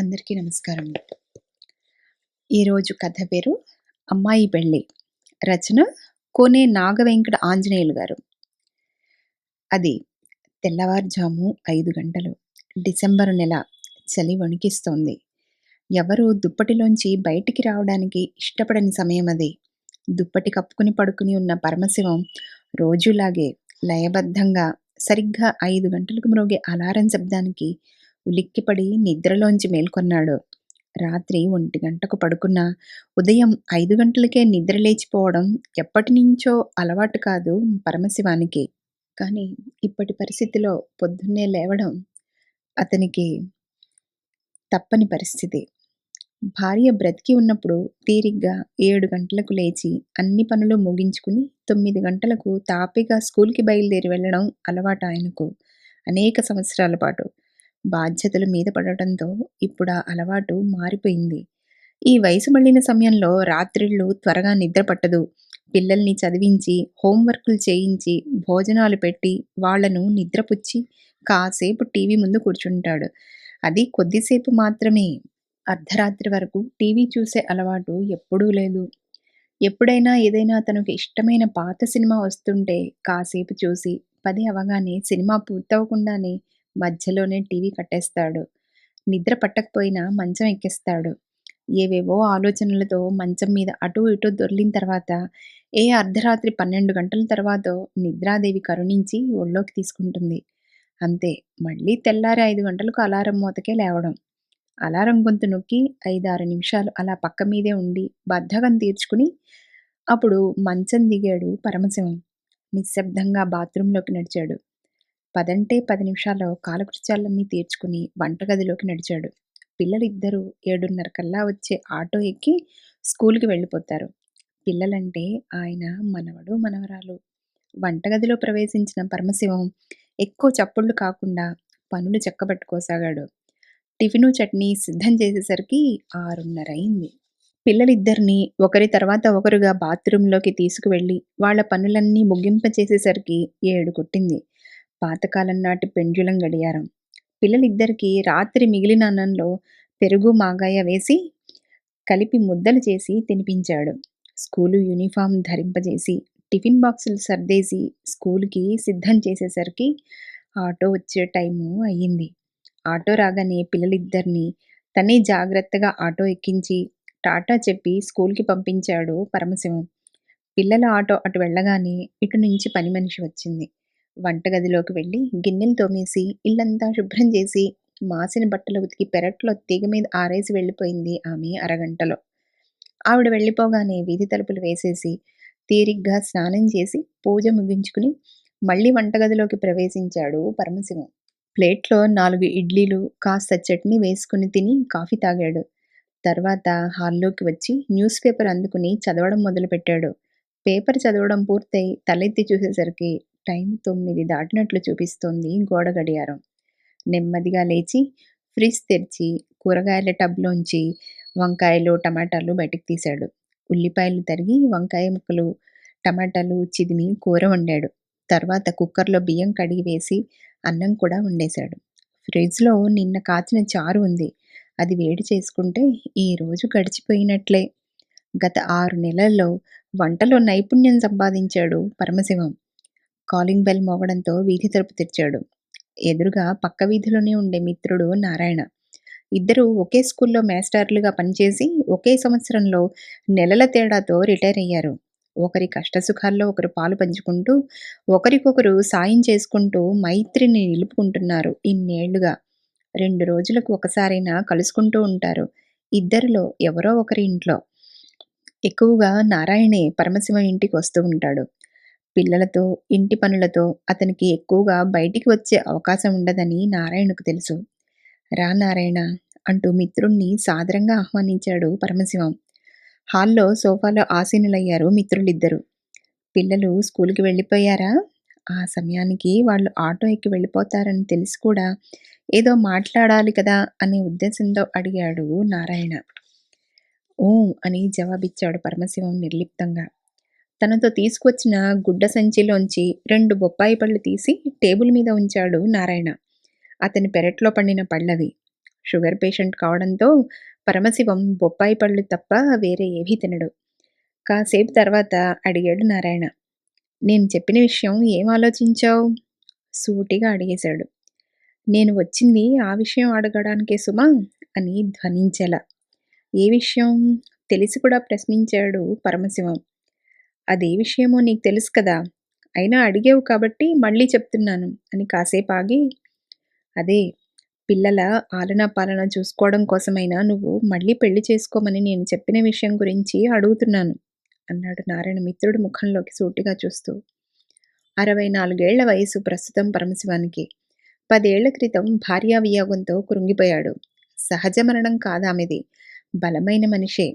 అందరికీ నమస్కారం. ఈరోజు కథ పేరు అమ్మాయి పెళ్ళి. రచన కోనే నాగవెంకట ఆంజనేయులు గారు. అది తెల్లవారుజాము ఐదు గంటలు. డిసెంబరు నెల చలి వణికిస్తోంది. ఎవరు దుప్పటిలోంచి బయటికి రావడానికి ఇష్టపడని సమయం అది. దుప్పటి కప్పుకుని పడుకుని ఉన్న పరమశివం రోజులాగే లయబద్ధంగా సరిగ్గా ఐదు గంటలకు మ్రోగే అలారం శబ్దానికి ఉలిక్కిపడి నిద్రలోంచి మేల్కొన్నాడు. రాత్రి ఒంటి గంటకు పడుకున్న ఉదయం ఐదు గంటలకే నిద్ర లేచిపోవడం ఎప్పటి నుంచో అలవాటు కాదు పరమశివానికి. కానీ ఇప్పటి పరిస్థితిలో పొద్దున్నే లేవడం అతనికి తప్పని పరిస్థితి. భార్య బ్రతికి ఉన్నప్పుడు తీరిగ్గా ఏడు గంటలకు లేచి అన్ని పనులు ముగించుకుని తొమ్మిది గంటలకు తాపిగా స్కూల్కి బయలుదేరి వెళ్ళడం అలవాటు ఆయనకు. అనేక సంవత్సరాల పాటు బాధ్యతలు మీద పడటంతో ఇప్పుడు ఆ అలవాటు మారిపోయింది. ఈ వయసు మళ్ళిన సమయంలో రాత్రిళ్ళు త్వరగా నిద్ర పట్టదు. పిల్లల్ని చదివించి హోంవర్కులు చేయించి భోజనాలు పెట్టి వాళ్ళను నిద్రపుచ్చి కాసేపు టీవీ ముందు కూర్చుంటాడు. అది కొద్దిసేపు మాత్రమే. అర్ధరాత్రి వరకు టీవీ చూసే అలవాటు ఎప్పుడూ లేదు. ఎప్పుడైనా ఏదైనా తనకు ఇష్టమైన పాత సినిమా వస్తుంటే కాసేపు చూసి పది అవగానే సినిమా పూర్తవకుండానే మధ్యలోనే టీవీ కట్టేస్తాడు. నిద్ర పట్టకపోయినా మంచం ఎక్కేస్తాడు. ఏవేవో ఆలోచనలతో మంచం మీద అటు ఇటు దొర్లిన తర్వాత ఏ అర్ధరాత్రి పన్నెండు గంటల తర్వాత నిద్రాదేవి కరుణించి ఒళ్ళోకి తీసుకుంటుంది. అంతే మళ్ళీ తెల్లారి ఐదు గంటలకు అలారం మూతకే లేవడం. అలారం గొంతు నొక్కి ఐదారు నిమిషాలు అలా పక్క మీదే ఉండి బద్ధకం తీర్చుకుని అప్పుడు మంచం దిగాడు పరమశివం. నిశ్శబ్దంగా బాత్రూంలోకి నడిచాడు. పదంటే పది నిమిషాల్లో కాలకృత్యాలన్నీ తీర్చుకుని వంటగదిలోకి నడిచాడు. పిల్లలిద్దరూ ఏడున్నర కల్లా వచ్చే ఆటో ఎక్కి స్కూల్కి వెళ్ళిపోతారు. పిల్లలంటే ఆయన మనవడు మనవరాలు. వంటగదిలో ప్రవేశించిన పరమశివం ఎక్కువ చప్పుళ్ళు కాకుండా పనులు చెక్కబెట్టుకోసాగాడు. టిఫిను చట్నీ సిద్ధం చేసేసరికి ఆరున్నర అయింది పిల్లలిద్దరినీ ఒకరి తర్వాత ఒకరుగా బాత్రూంలోకి తీసుకువెళ్ళి వాళ్ళ పనులన్నీ ముగింప చేసేసరికి ఏడు కొట్టింది. పాతకాలం నాటి పెండ్యులం గడియారం. పిల్లలిద్దరికీ రాత్రి మిగిలిన అన్నంలో పెరుగు మాగాయ వేసి కలిపి ముద్దలు చేసి తినిపించాడు. స్కూలు యూనిఫామ్ ధరింపజేసి టిఫిన్ బాక్సులు సర్దేసి స్కూల్కి సిద్ధం చేసేసరికి ఆటో వచ్చే టైము అయ్యింది. ఆటో రాగానే పిల్లలిద్దరినీ తనే జాగ్రత్తగా ఆటో ఎక్కించి టాటా చెప్పి స్కూల్కి పంపించాడు పరమశివం. పిల్లల ఆటో అటు వెళ్ళగానే ఇటు నుంచి పని మనిషి వచ్చింది. వంటగదిలోకి వెళ్ళి గిన్నెలు తోమేసి ఇల్లంతా శుభ్రం చేసి మాసిన బట్టలు ఉతికి పెరట్లో తీగ మీద ఆరేసి వెళ్ళిపోయింది ఆమె అరగంటలో. ఆవిడ వెళ్ళిపోగానే వీధి తలుపులు వేసేసి తీరిగ్గా స్నానం చేసి పూజ ముగించుకుని మళ్ళీ వంటగదిలోకి ప్రవేశించాడు పరమశివం. ప్లేట్లో నాలుగు ఇడ్లీలు కాస్త చట్నీ వేసుకుని తిని కాఫీ తాగాడు. తర్వాత హాల్లోకి వచ్చి న్యూస్ పేపర్ అందుకుని చదవడం మొదలుపెట్టాడు. పేపర్ చదవడం పూర్తయి తలెత్తి చూసేసరికి టైం తొమ్మిది దాటినట్లు చూపిస్తోంది గోడ గడియారం. నెమ్మదిగా లేచి ఫ్రిడ్జ్ తెరిచి కూరగాయల టబ్లోంచి వంకాయలు టమాటాలు బయటికి తీశాడు. ఉల్లిపాయలు తరిగి వంకాయ ముక్కలు టమాటాలు చిదిమి కూర వండాడు. తర్వాత కుక్కర్లో బియ్యం కడిగి వేసి అన్నం కూడా వండేశాడు. ఫ్రిడ్జ్లో నిన్న కాచిన చారు ఉంది. అది వేడి చేసుకుంటే ఈరోజు గడిచిపోయినట్లే. గత ఆరు నెలల్లో వంటలో నైపుణ్యం సంపాదించాడు పరమశివం. కాలింగ్ బెల్ మోగడంతో వీధి తలుపు తెరిచాడు. ఎదురుగా పక్క వీధిలోనే ఉండే మిత్రుడు నారాయణ. ఇద్దరు ఒకే స్కూల్లో మేస్టార్లుగా పనిచేసి ఒకే సంవత్సరంలో నెలల తేడాతో రిటైర్ అయ్యారు. ఒకరి కష్టసుఖాల్లో ఒకరు పాలు పంచుకుంటూ ఒకరికొకరు సాయం చేసుకుంటూ మైత్రిని నిలుపుకుంటున్నారు ఇన్నేళ్ళుగా. రెండు రోజులకు ఒకసారైనా కలుసుకుంటూ ఉంటారు. ఇద్దరిలో ఎవరో ఒకరి ఇంట్లో. ఎక్కువగా నారాయణే పరమశివ ఇంటికి వస్తూ ఉంటాడు. పిల్లలతో ఇంటి పనులతో అతనికి ఎక్కువగా బయటికి వచ్చే అవకాశం ఉండదని నారాయణకు తెలుసు. రా నారాయణ అంటూ మిత్రుణ్ణి సాదరంగా ఆహ్వానించాడు పరమశివం. హాల్లో సోఫాలో ఆసీనులయ్యారు మిత్రులిద్దరు. పిల్లలు స్కూల్కి వెళ్ళిపోయారా? ఆ సమయానికి వాళ్ళు ఆటో ఎక్కి వెళ్ళిపోతారని తెలిసి కూడా ఏదో మాట్లాడాలి కదా అనే ఉద్దేశంతో అడిగాడు నారాయణ. ఓం అని జవాబిచ్చాడు పరమశివం నిర్లిప్తంగా. తనతో తీసుకొచ్చిన గుడ్డ సంచిలోంచి రెండు బొప్పాయి పళ్ళు తీసి టేబుల్ మీద ఉంచాడు నారాయణ అతని పెరట్లో పండిన పళ్ళవి షుగర్ పేషెంట్ కావడంతో పరమశివం బొప్పాయి పళ్ళు తప్ప వేరే ఏవీ తినడు. కాసేపు తర్వాత అడిగాడు నారాయణ. నేను చెప్పిన విషయం ఏం ఆలోచించావు? సూటిగా అడిగేశాడు. నేను వచ్చింది ఆ విషయం అడగడానికే సుమా అని ధ్వనించేలా. ఏ విషయం? తెలిసి కూడా ప్రశ్నించాడు పరమశివం. అదే విషయమో నీకు తెలుసు కదా! అయినా అడిగావు కాబట్టి మళ్ళీ చెప్తున్నాను అని కాసేపు ఆగి అదే పిల్లల ఆలనా పాలన చూసుకోవడం కోసమైనా నువ్వు మళ్ళీ పెళ్ళి చేసుకోమని నేను చెప్పిన విషయం గురించి అడుగుతున్నాను అన్నాడు నారాయణ మిత్రుడి ముఖంలోకి సూటిగా చూస్తూ. అరవై నాలుగేళ్ళ వయసు ప్రస్తుతం పరమశివానికి. పదేళ్ళ క్రితం భార్యా వియోగంతో కృంగిపోయాడు. సహజ మరణం కాదామెది. బలమైన మనిషే.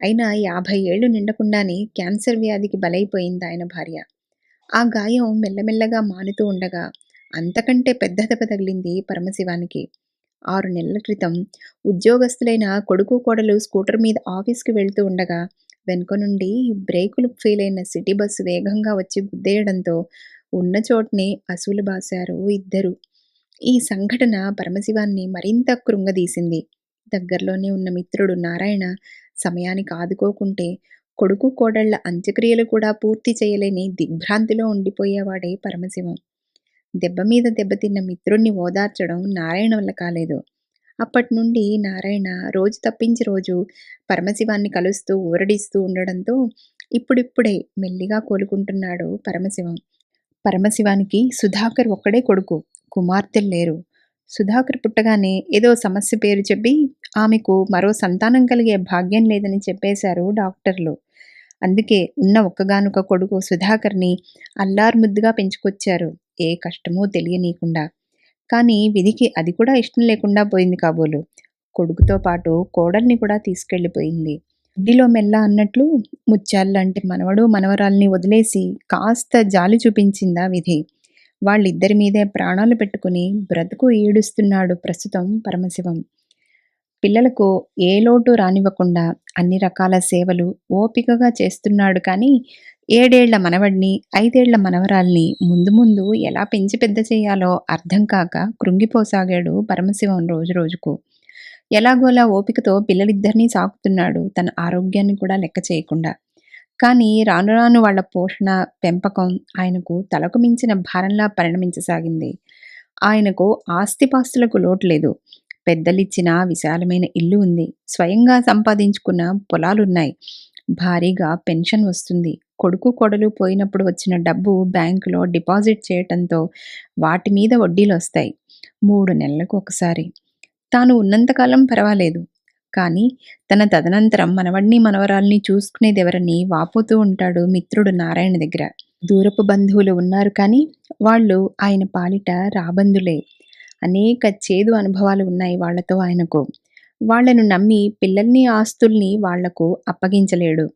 అయినా యాభై ఏళ్ళు నిండకుండానే క్యాన్సర్ వ్యాధికి బలైపోయింది ఆయన భార్య. ఆ గాయం మెల్లమెల్లగా మానుతూ ఉండగా అంతకంటే పెద్ద దెబ్బ తగిలింది పరమశివానికి. ఆరు నెలల క్రితం ఉద్యోగస్తులైన కొడుకు కోడలు స్కూటర్ మీద ఆఫీస్కి వెళ్తూ ఉండగా వెనుక నుండి బ్రేకులు ఫెయిలైన సిటీ బస్సు వేగంగా వచ్చి గుద్దేయడంతో ఉన్న చోటనే అసూలుబాశారు ఇద్దరు ఈ సంఘటన పరమశివాన్ని మరింత కృంగదీసింది. దగ్గరలోనే ఉన్న మిత్రుడు నారాయణ సమయానికి ఆదుకోకుంటే కొడుకు కోడళ్ళ అంత్యక్రియలు కూడా పూర్తి చేయలేని దిగ్భ్రాంతిలో ఉండిపోయేవాడే పరమశివం. దెబ్బ మీద దెబ్బతిన్న మిత్రుణ్ణి ఓదార్చడం నారాయణ వల్ల కాలేదు. అప్పటి నుండి నారాయణ రోజు తప్పించి రోజు పరమశివాన్ని కలుస్తూ ఊరడిస్తూ ఉండడంతో ఇప్పుడిప్పుడే మెల్లిగా కోలుకుంటున్నాడు పరమశివం. పరమశివానికి సుధాకర్ ఒక్కడే కొడుకు. కుమార్తెలు లేరు. సుధాకర్ పుట్టగానే ఏదో సమస్య పేరు చెప్పి ఆమెకు మరో సంతానం కలిగే భాగ్యం లేదని చెప్పేశారు డాక్టర్లు. అందుకే ఉన్న ఒక్కగానొక కొడుకు సుధాకర్ని అల్లారుముద్దుగా పెంచుకొచ్చారు ఏ కష్టమో తెలియనీయకుండా. కానీ విధికి అది కూడా ఇష్టం లేకుండా పోయింది కాబోలు. కొడుకుతో పాటు కోడల్ని కూడా తీసుకెళ్ళిపోయింది. గుడ్డిలో మెల్ల అన్నట్లు ముత్యాల్లాంటి మనవడు మనవరాల్ని వదిలేసి కాస్త జాలి చూపించిందా విధి. వాళ్ళిద్దరి మీదే ప్రాణాలు పెట్టుకుని బ్రతుకు ఈడుస్తున్నాడు ప్రస్తుతం పరమశివం. పిల్లలకు ఏ లోటు రానివ్వకుండా అన్ని రకాల సేవలు ఓపికగా చేస్తున్నాడు కానీ ఏడేళ్ళ మనవడిని ఐదేళ్ళ మనవరాల్ని ముందు ముందు ఎలా పెంచి పెద్ద చేయాలో అర్థం కాక కృంగిపోసాగాడు పరమశివం రోజు రోజుకు ఎలాగోలా ఓపికతో పిల్లలిద్దరినీ సాకుతున్నాడు తన ఆరోగ్యాన్ని కూడా లెక్క చేయకుండా. కానీ రాను రాను వాళ్ళ పోషణ, పెంపకం ఆయనకు తలకు మించిన భారంలా పరిణమించసాగింది. ఆయనకు ఆస్తిపాస్తులకు లోటు లేదు. పెద్దలిచ్చిన విశాలమైన ఇల్లు ఉంది. స్వయంగా సంపాదించుకున్న పొలాలున్నాయి. భారీగా పెన్షన్ వస్తుంది. కొడుకు కొడలు పోయినప్పుడు వచ్చిన డబ్బు బ్యాంకులో డిపాజిట్ చేయటంతో వాటి మీద వడ్డీలు వస్తాయి మూడు నెలలకు ఒకసారి. తాను ఉన్నంతకాలం పర్వాలేదు కానీ తన తదనంతరం మనవడిని మనవరాల్ని చూసుకునేదెవరని వాపోతూ ఉంటాడు మిత్రుడు నారాయణ దగ్గర. దూరపు బంధువులు ఉన్నారు కానీ వాళ్ళు ఆయన పాలిట రాబందులే. అనేక చేదు అనుభవాలు ఉన్నాయి వాళ్ళతో ఆయనకు. వాళ్ళను నమ్మి పిల్లల్ని ఆస్తుల్ని వాళ్ళకు అప్పగించలేడు.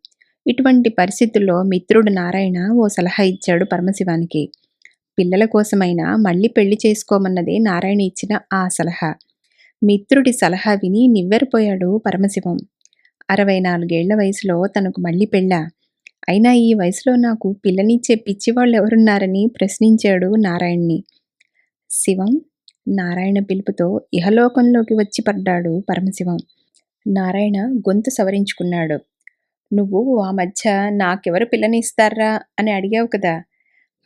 ఇటువంటి పరిస్థితుల్లో మిత్రుడు నారాయణ ఓ సలహా ఇచ్చాడు పరమశివానికి. పిల్లల కోసమైనా మళ్ళీ పెళ్ళి చేసుకోమన్నదే నారాయణ ఇచ్చిన ఆ సలహా. మిత్రుడి సలహా విని నివ్వెరపోయాడు పరమశివం. అరవై నాలుగేళ్ళ వయసులో తనకు మళ్ళీ పెళ్ళ అయినా ఈ వయసులో నాకు పిల్లనిచ్చే పిచ్చివాళ్ళెవరున్నారని ప్రశ్నించాడు నారాయణ్ణి. శివం నారాయణ పిలుపుతో ఇహలోకంలోకి వచ్చి పడ్డాడు పరమశివం. నారాయణ గొంతు సవరించుకున్నాడు. నువ్వు ఆ మధ్య నాకెవరు పిల్లనిస్తార్రా అని అడిగావు కదా!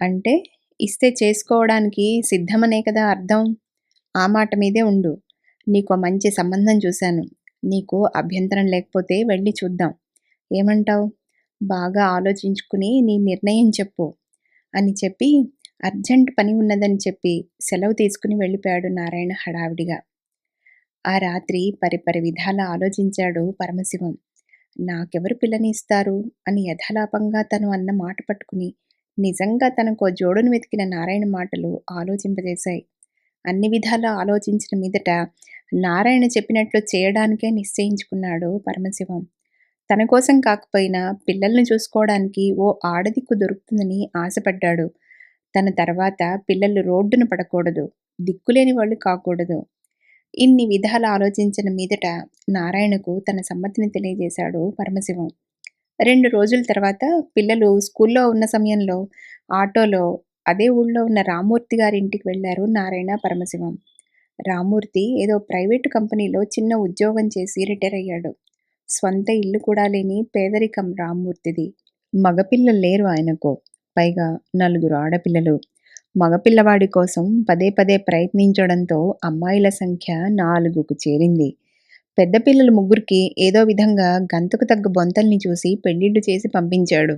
అంటే ఇస్తే చేసుకోవడానికి సిద్ధమనే కదా అర్థం. ఆ మాట మీదే ఉండు. నీకు మంచి సంబంధం చూశాను. నీకు అభ్యంతరం లేకపోతే వెళ్ళి చూద్దాం. ఏమంటావు బాగా ఆలోచించుకుని నీ నిర్ణయం చెప్పు అని చెప్పి అర్జెంట్ పని ఉన్నదని చెప్పి సెలవు తీసుకుని వెళ్ళిపోయాడు నారాయణ హడావిడిగా. ఆ రాత్రి పరిపరి విధాల ఆలోచించాడు పరమశివం. నాకెవరు పిల్లని ఇస్తారు అని యథాలాపంగా తను అన్న మాట పట్టుకుని నిజంగా తనకో జోడును వెతికిన నారాయణ మాటలు ఆలోచింపజేశాయి. అన్ని విధాలా ఆలోచించిన మీదట నారాయణ చెప్పినట్లు చేయడానికే నిశ్చయించుకున్నాడు పరమశివం. తన కోసం కాకపోయినా పిల్లల్ని చూసుకోవడానికి ఓ ఆడదిక్కు దొరుకుతుందని ఆశపడ్డాడు. తన తర్వాత పిల్లలు రోడ్డున పడకూడదు. దిక్కులేని వాళ్ళు కాకూడదు. ఇన్ని విధాలు ఆలోచించిన మీదట నారాయణకు తన సమ్మతిని తెలియజేశాడు పరమశివం. రెండు రోజుల తర్వాత పిల్లలు స్కూల్లో ఉన్న సమయంలో ఆటోలో అదే ఊళ్ళో ఉన్న రామూర్తి గారి ఇంటికి వెళ్ళారు నారాయణ, పరమశివం. రామ్మూర్తి ఏదో ప్రైవేటు కంపెనీలో చిన్న ఉద్యోగం చేసి రిటైర్ అయ్యాడు. స్వంత ఇల్లు కూడా లేని పేదరికం రామ్మూర్తిది. మగపిల్లలు లేరు ఆయనకు. పైగా నలుగురు ఆడపిల్లలు. మగపిల్లవాడి కోసం పదే పదే ప్రయత్నించడంతో అమ్మాయిల సంఖ్య నాలుగుకు చేరింది. పెద్ద పిల్లలు ముగ్గురికి ఏదో విధంగా గంతకు తగ్గ బొంతల్ని చూసి పెళ్ళిళ్ళు చేసి పంపించాడు.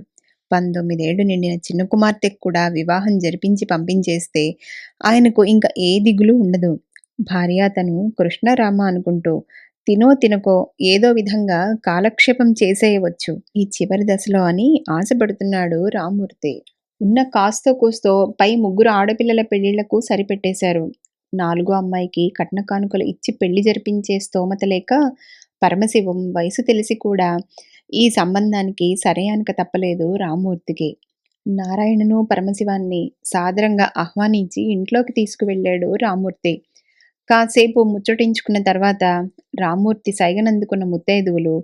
పంతొమ్మిదేళ్ళు నిండిన చిన్న కుమార్తెకు కూడా వివాహం జరిపించి పంపించేస్తే ఆయనకు ఇంకా ఏ దిగులు ఉండదు. భార్య తను కృష్ణరామ అనుకుంటూ తినో తినకో ఏదో విధంగా కాలక్షేపం చేసేయవచ్చు ఈ చివరి దశలో అని ఆశపడుతున్నాడు రామూర్తి ఉన్న కాస్తో కూస్తో పై ముగ్గురు ఆడపిల్లల పెళ్ళిళ్ళకు సరిపెట్టేశారు. నాలుగో అమ్మాయికి కట్న కానుకలు ఇచ్చి పెళ్ళి జరిపించే స్తోమత లేక పరమశివం వయసు తెలిసి కూడా ఈ సంబంధానికి సరే అనక తప్పలేదు రామ్మూర్తికి. నారాయణను, పరమశివాన్ని సాదరంగా ఆహ్వానించి ఇంట్లోకి తీసుకువెళ్ళాడు రామ్మూర్తి. కాసేపు ముచ్చటించుకున్న తర్వాత రామ్మూర్తి సైగనందుకున్న ముత్తైదువులు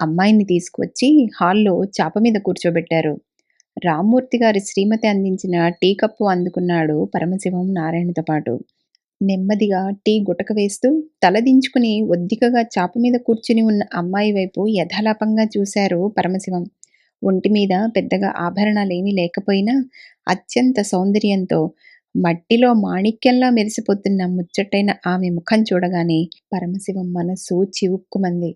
అమ్మాయిని తీసుకువచ్చి హాల్లో చాప మీద కూర్చోబెట్టారు. రామ్మూర్తి గారి శ్రీమతి అందించిన టీ కప్పు అందుకున్నాడు పరమశివం నారాయణతో పాటు. నెమ్మదిగా టీ గుటక వేస్తూ తల ఒద్దికగా ఒద్దికగా చాపమీద కూర్చుని ఉన్న అమ్మాయి వైపు యథాలాపంగా చూశారు పరమశివం. ఒంటి మీద పెద్దగా ఆభరణాలేమీ లేకపోయినా అత్యంత సౌందర్యంతో మట్టిలో మాణిక్యంలా మెరిసిపోతున్న ముచ్చటైన ఆమె ముఖం చూడగానే పరమశివం మనస్సు చివుక్కుమంది.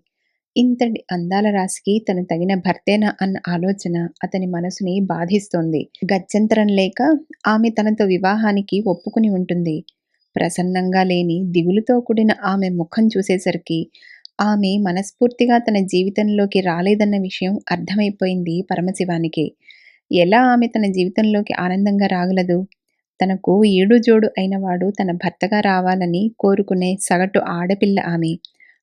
ఇంతటి అందాల రాశికి తను తగిన భర్తేనా అన్న ఆలోచన అతని మనసుని బాధిస్తోంది. గత్యంతరం లేక ఆమె తనతో వివాహానికి ఒప్పుకుని ఉంటుంది. ప్రసన్నంగా లేని దిగులుతో కూడిన ఆమె ముఖం చూసేసరికి ఆమె మనస్ఫూర్తిగా తన జీవితంలోకి రాలేదన్న విషయం అర్థమైపోయింది పరమశివానికి. ఎలా ఆమె తన జీవితంలోకి ఆనందంగా రాగలదు? తనకు ఈడుజోడు అయినవాడు తన భర్తగా రావాలని కోరుకునే సగటు ఆడపిల్ల ఆమె.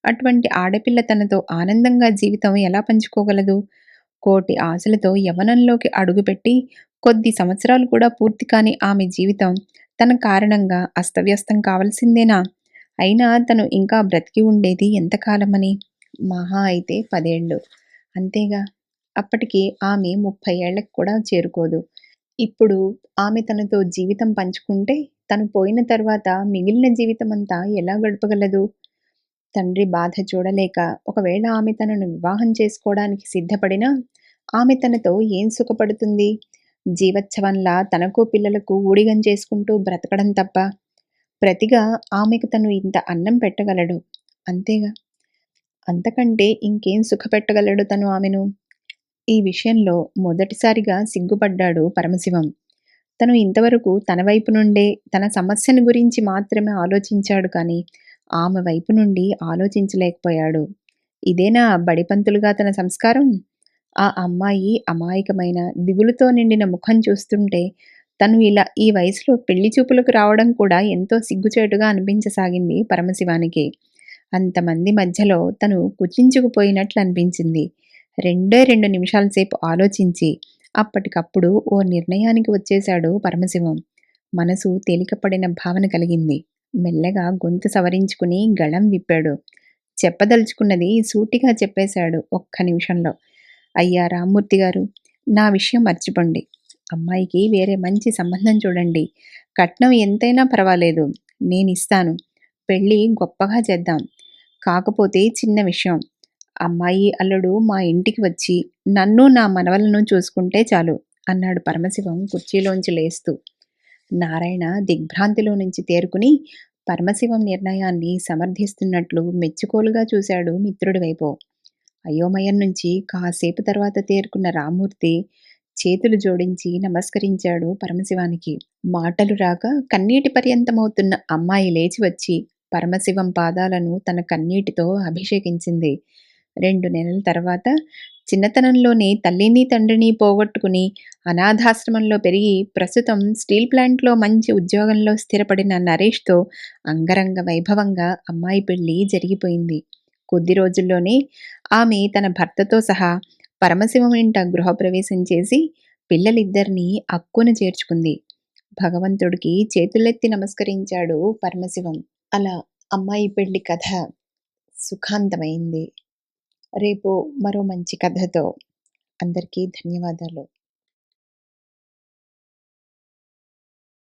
అటువంటి ఆడపిల్ల తనతో ఆనందంగా జీవితం ఎలా పంచుకోగలదు? కోటి ఆశలతో యవ్వనంలోకి అడుగుపెట్టి కొద్ది సంవత్సరాలు కూడా పూర్తి కాని ఆమె జీవితం తన కారణంగా అస్తవ్యస్తం కావలసిందేనా? అయినా తను ఇంకా బ్రతికి ఉండేది ఎంతకాలమని? మహా అయితే పదేళ్ళు. అంతేగా! అప్పటికి ఆమె ముప్పై ఏళ్ళకి కూడా చేరుకోదు. ఇప్పుడు ఆమె తనతో జీవితం పంచుకుంటే తను పోయిన తర్వాత మిగిలిన జీవితం అంతా ఎలా గడపగలదు? తండ్రి బాధ చూడలేక ఒకవేళ ఆమె తనను వివాహం చేసుకోవడానికి సిద్ధపడినా ఆమె తనతో ఏం సుఖపడుతుంది? జీవోత్సవంలా తనకు పిల్లలకు ఊడిగం చేసుకుంటూ బ్రతకడం తప్ప. ప్రతిగా ఆమెకు తను ఇంత అన్నం పెట్టగలడు. అంతేగా! అంతకంటే ఇంకేం సుఖపెట్టగలడు తను ఆమెను? ఈ విషయంలో మొదటిసారిగా సిగ్గుపడ్డాడు పరమశివం. తను ఇంతవరకు తన వైపు నుండే తన సమస్యను గురించి మాత్రమే ఆలోచించాడు కానీ ఆమె వైపు నుండి ఆలోచించలేకపోయాడు. ఇదేనా బడిపంతులుగా తన సంస్కారం? ఆ అమ్మాయి అమాయకమైన, దిగులుతో నిండిన ముఖం చూస్తుంటే తను ఇలా ఈ వయసులో పెళ్ళి చూపులకు రావడం కూడా ఎంతో సిగ్గుచేటుగా అనిపించసాగింది పరమశివానికి. అంతమంది మధ్యలో తను కుచించుకుపోయినట్లు అనిపించింది రెండే రెండు నిమిషాల సేపు ఆలోచించి అప్పటికప్పుడు ఓ నిర్ణయానికి వచ్చేశాడు పరమశివం. మనసు తేలికపడిన భావన కలిగింది. మెల్లగా గొంతు సవరించుకుని గళం విప్పాడు. చెప్పదలుచుకున్నది సూటిగా చెప్పేశాడు ఒక్క నిమిషంలో. అయ్యా రామ్మూర్తిగారూ! నా విషయం మర్చిపోండి అమ్మాయికి వేరే మంచి సంబంధం చూడండి. కట్నం ఎంతైనా పర్వాలేదు నేను ఇస్తాను పెళ్ళి గొప్పగా చేద్దాం. కాకపోతే చిన్న విషయం. అమ్మాయి అల్లుడు మా ఇంటికి వచ్చి నన్ను నా మనవలను చూసుకుంటే చాలు అన్నాడు పరమశివం కుర్చీలోంచి లేస్తూ. నారాయణ దిగ్భ్రాంతిలో నుంచి తేరుకుని పరమశివం నిర్ణయాన్ని సమర్థిస్తున్నట్లు మెచ్చుకోలుగా చూశాడు మిత్రుడి వైపు. అయోమయం నుంచి కాసేపు తర్వాత తేరుకున్న రామూర్తి చేతులు జోడించి నమస్కరించాడు పరమశివానికి. మాటలు రాక కన్నీటి పర్యంతమవుతున్న అమ్మాయి లేచి వచ్చి పరమశివం పాదాలను తన కన్నీటితో అభిషేకించింది. రెండు నెలల తర్వాత చిన్నతనంలోనే తల్లిని తండ్రిని పోగొట్టుకుని అనాథాశ్రమంలో పెరిగి ప్రస్తుతం స్టీల్ ప్లాంట్లో మంచి ఉద్యోగంలో స్థిరపడిన నరేష్తో అంగరంగ వైభవంగా అమ్మాయి పెళ్ళి జరిగిపోయింది. కొద్ది రోజుల్లోనే ఆమె తన భర్తతో సహా పరమశివం ఇంట గృహప్రవేశం చేసి పిల్లలిద్దరినీ అక్కున చేర్చుకుంది. భగవంతుడికి చేతులెత్తి నమస్కరించాడు పరమశివం. అలా అమ్మాయి పెళ్ళి కథ సుఖాంతమైంది. రేపు మరో మంచి కథతో అందరికీ ధన్యవాదాలు.